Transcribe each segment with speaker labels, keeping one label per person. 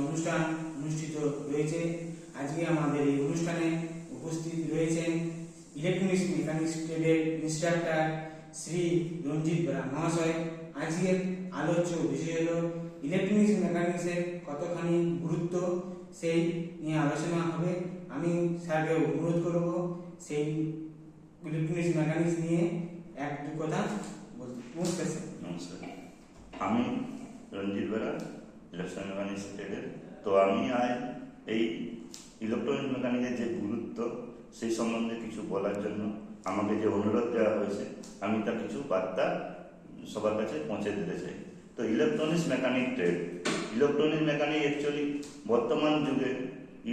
Speaker 1: অনুষ্ঠান অনুষ্ঠিত রয়েছে আজকে আমাদের এই অনুষ্ঠানে উপস্থিত রয়েছেন ইলেকট্রনিক্স মেকানিক্স ট্রেডের ইনস্ট্রাক্টর শ্রী রঞ্জিত বেরা মহাশয়। আজকের আলোচ্য বিষয় হল ইলেকট্রনিক্স মেকানিক্সের কতখানি গুরুত্ব সেই নিয়ে আলোচনা হবে। আমি স্যারকে অনুরোধ করব সেই ইলেকট্রনিক্স মেকানিক্স নিয়ে এক দু কথা বলতে নমস্কার, স্যার।
Speaker 2: নমস্কার। আমি রঞ্জিত বেরা ইলেকট্রনিক মেকানিক্স ট্রেডের তো আমি আজ এই ইলেকট্রনিক মেকানিকের যে গুরুত্ব, সেই সম্বন্ধে কিছু বলার জন্য আমাকে যে অনুরোধ দেওয়া হয়েছে, আমি তার কিছু বার্তা সবার কাছে পৌঁছে দিতে চাই। তো electronics mechanic trade electronics mechanic actually বর্তমান যুগে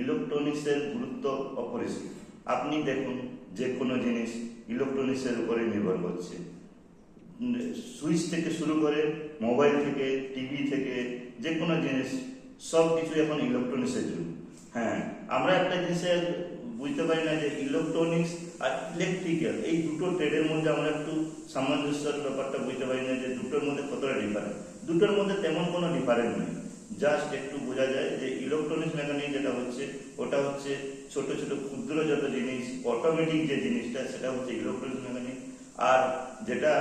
Speaker 2: ইলেকট্রনিক্সের গুরুত্ব অপরিসীম। আপনি দেখুন যে কোনো জিনিস ইলেকট্রনিক্সের উপরে নির্ভর করছে। সুইচ থেকে শুরু করে মোবাইল থেকে, টিভি থেকে যে কোনো জিনিস, সব কিছু এখন ইলেকট্রনিক্সের যুগ। হ্যাঁ আমরা একটা জিনিসে বুঝতে পারি না যে ইলেকট্রনিক্স আর ইলেকট্রিক্যাল এই দুটো ট্রেডের মধ্যে আমরা একটু সামঞ্জস্যের ব্যাপারটা বুঝতে পারি না যে দুটোর মধ্যে কতটা ডিফারেন্ট দুটোর মধ্যে তেমন কোনো ডিফারেন্ট নেই। জাস্ট একটু বোঝা যায় যে ইলেকট্রনিক্স মেকানিক যেটা হচ্ছে, ওটা হচ্ছে ছোট ছোট, ক্ষুদ্র যত জিনিস অটোমেটিক যে জিনিসটা, সেটা হচ্ছে ইলেকট্রনিক্স মেকানিক আর যেটা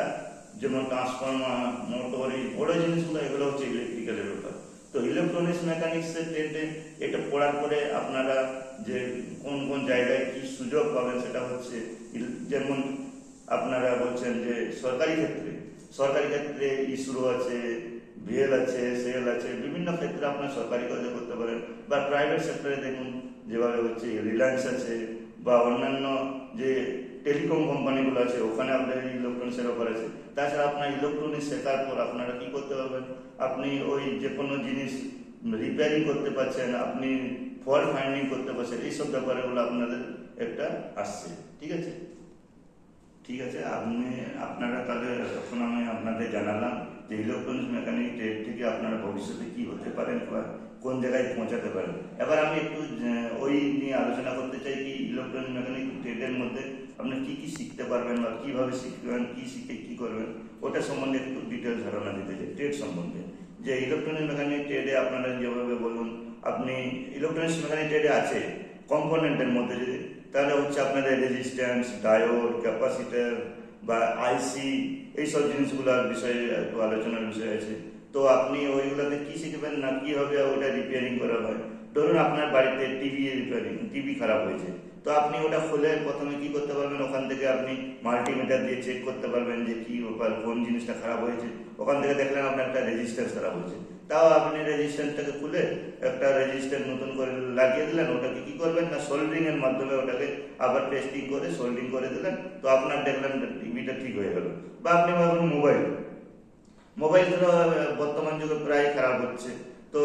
Speaker 2: যেমন ট্রান্সফর্মার মোটর বড় জিনিসগুলো এগুলো হচ্ছে ইলেকট্রিক্যালের ব্যাপার। তো ইলেকট্রনিক্স মেকানিক্সের ট্রেডে এটা পড়ার পরে আপনারা যে কোন কোন জায়গায় কি সুযোগ পাবেন সেটা হচ্ছে যেমন আপনারা বলছেন যে সরকারি ক্ষেত্রে সরকারি ক্ষেত্রে ইসরো আছে বিএল আছে, সেল আছে, বিভিন্ন ক্ষেত্রে আপনার সরকারি কাজে করতে পারেন। বা প্রাইভেট সেক্টরে দেখুন, যেভাবে হচ্ছে রিলায়েন্স আছে বা অন্যান্য যে টেলিকম কোম্পানিগুলো আছে, ওখানে আপনার ইলেকট্রনিক্সের অফার আছে। তাছাড়া আপনার ইলেকট্রনিক্স শেখার পর আপনারা কি করতে পারবেন? আপনি ওই যে কোনো জিনিস রিপেয়ারিং করতে পারছেন, আপনি ফল্ট ফাইন্ডিং করতে পারছেন, এইসব ব্যাপারগুলো আপনাদের একটা আসছে। ঠিক আছে? ঠিক আছে, আপনি, আপনারা তাহলে আপনাদের জানালাম যে ইলেকট্রনিক্স মেকানিক ট্রেড থেকে আপনারা ভবিষ্যতে কি হতে পারেন বা কোন জায়গায় পৌঁছাতে পারেন। এবার আমি একটু ওই নিয়ে আলোচনা করতে চাই কি ইলেকট্রনিক মেকানিক ট্রেডের মধ্যে আপনি কি কি শিখতে পারবেন বা কীভাবে শিখবেন, কি শিখে কি করবেন, ওটা সম্বন্ধে একটু ডিটেলস ধারণা দিতে চাই ট্রেড সম্বন্ধে। যে ইলেকট্রনিক মেকানিক ট্রেডে আপনারা যেভাবে বলুন, আপনি ইলেকট্রনিক্স মেকানিক ট্রেডে আছে কম্পোনেন্টের মধ্যে যদি, তাহলে হচ্ছে আপনাদের রেজিস্ট্যান্স ডায়োড ক্যাপাসিটার বা আইসি এইসব জিনিসগুলোর বিষয়ে একটু আলোচনার বিষয় আছে। তো আপনি ওইগুলাতে কি শিখবেন না কীভাবে ওটা রিপেয়ারিং করা হয়? ধরুন আপনার বাড়িতে টিভি রিপেয়ারিং টিভি খারাপ হয়েছে। তো আপনি ওটা খুলে প্রথমে কি করতে পারবেন? ওখান থেকে আপনি মাল্টিমিটার দিয়ে চেক করতে পারবেন যে কি ব্যাপার, কোন জিনিসটা খারাপ হয়েছে। ওখান থেকে দেখলেন আপনার একটা রেজিস্ট্যান্স খারাপ হয়েছে। তাও আপনি রেজিস্ট্যান্সটাকে খুলে একটা রেজিস্ট্যান্স নতুন করে লাগিয়ে দিলেন, ওটাকে কি করবেন না সোল্ডারিং এর মাধ্যমে ওটাকে আবার টেস্টিং করে সোল্ডিং করে দিলেন, তো আপনার দেখলেন টিভিটা ঠিক হয়ে গেল। বা আপনি ভাবুন মোবাইল মোবাইলগুলো বর্তমান যুগে প্রায় খারাপ হচ্ছে। তো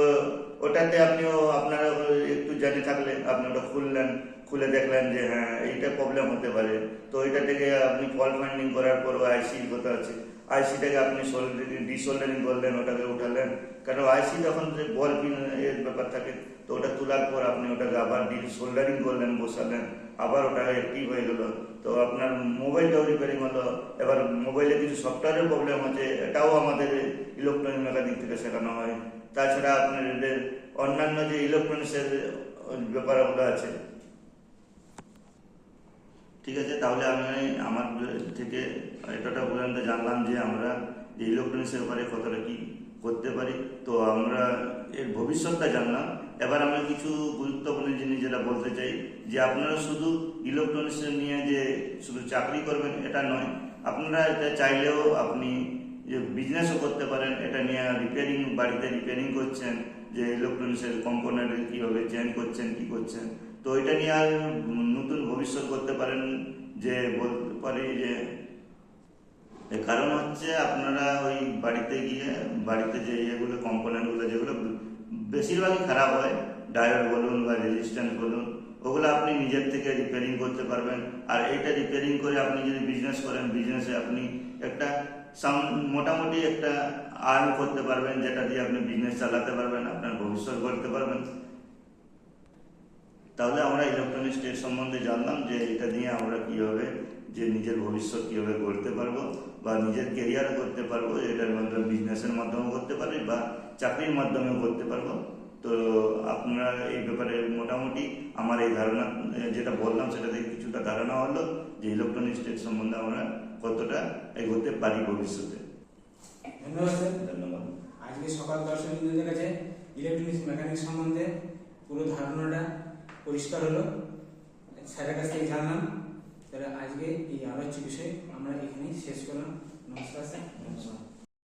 Speaker 2: ওটাতে আপনিও, আপনারা একটু জানি থাকলে আপনি ওটা খুললেন, খুলে দেখলেন যে হ্যাঁ এইটা প্রবলেম হতে পারে। তো ওইটা থেকে আপনি ফল্ট ফাইন্ডিং করার পর আইসি কথা আছে। আইসিটাকে আপনি সোল্ডারিং ডিসোল্ডারিং করলেন ওটাকে উঠালেন। কারণ আইসি যখন যে বল পিন এর ব্যাপার থাকে, তো ওটা তোলার পর আপনি ওটাকে আবার সোল্ডারিং করলেন বসালেন, আবার ওটা অ্যাক্টিভ হয়ে গেল। তো আপনার মোবাইলটাও রিপেয়ারিং হলো, এবার মোবাইলে কিছু সফটওয়্যারের প্রবলেম আছে, এটাও আমাদের ইলেকট্রনিক মেকানিক থেকে শেখানো হয়। তাছাড়া আপনার এদের অন্যান্য যে ইলেকট্রনিক্সের ব্যাপারগুলো আছে ঠিক আছে, তাহলে আমি আমার থেকে এতটা পর্যন্ত জানলাম যে আমরা যে ইলেকট্রনিক্সের ব্যাপারে কতটা কী করতে পারি। তো আমরা এর ভবিষ্যৎটা জানলাম। এবার আমি কিছু গুরুত্বপূর্ণ জিনিস যেটা বলতে চাই, যে আপনারা শুধু ইলেকট্রনিক্স নিয়ে যে শুধু চাকরি করবেন, এটা নয়, আপনারা এটা চাইলেও আপনি যে বিজনেসও করতে পারেন, এটা নিয়ে রিপেয়ারিং বাড়িতে রিপেয়ারিং করছেন, যে ইলেকট্রনিক্সের কম্পোনেন্ট কীভাবে চেঞ্জ করছেন, কি করছেন তো এটা নিয়ে আর নতুন ভবিষ্যৎ করতে পারেন যে বলতে পারি যে কারণ হচ্ছে আপনারা ওই বাড়িতে গিয়ে, বাড়িতে যে ইয়েগুলো, কম্পোনেন্টগুলো যেগুলো বেশিরভাগই খারাপ হয়, ডায়োড বলুন বা রেজিস্ট্যান্স বলুন, ওগুলো আপনি নিজের থেকে রিপেয়ারিং করতে পারবেন। আর এইটা রিপেয়ারিং করে আপনি যদি বিজনেস করেন বিজনেসে আপনি একটা মোটামুটি একটা আর্ন করতে পারবেন, যেটা দিয়ে আপনি বিজনেস চালাতে পারবেন, আপনার ভবিষ্যৎ গড়তে পারবেন। তাহলে আমরা ইলেকট্রনিক্স ট্রেড সম্বন্ধে জানলাম যে এটা নিয়ে আমরা কীভাবে যে নিজের ভবিষ্যৎ কীভাবে গড়তে পারব বা নিজের কেরিয়ার করতে পারব এটার মাধ্যমে বিজনেসের মাধ্যমেও করতে পারি বা চাকরির মাধ্যমেও করতে পারব। তো আপনারা এই ব্যাপারে মোটামুটি আমার এই ধারণা যেটা বললাম সেটা থেকে কিছুটা ধারণা হলো যে ইলেকট্রনিক স্টেট সম্বন্ধে আমরা কতটা এগোতে পারি ভবিষ্যতে।
Speaker 1: ধন্যবাদ স্যার।
Speaker 2: ধন্যবাদ।
Speaker 1: আজকে সকাল দর্শকদের কাছে ইলেকট্রনিক্স মেকানিক সম্বন্ধে পুরো ধারণাটা পরিষ্কার হলো। স্যারের কাছ থেকে জানলাম। তাহলে আজকে এই আলোচ্য বিষয় আমরা এখানেই শেষ করলাম। নমস্কার স্যার।
Speaker 2: নমস্কার।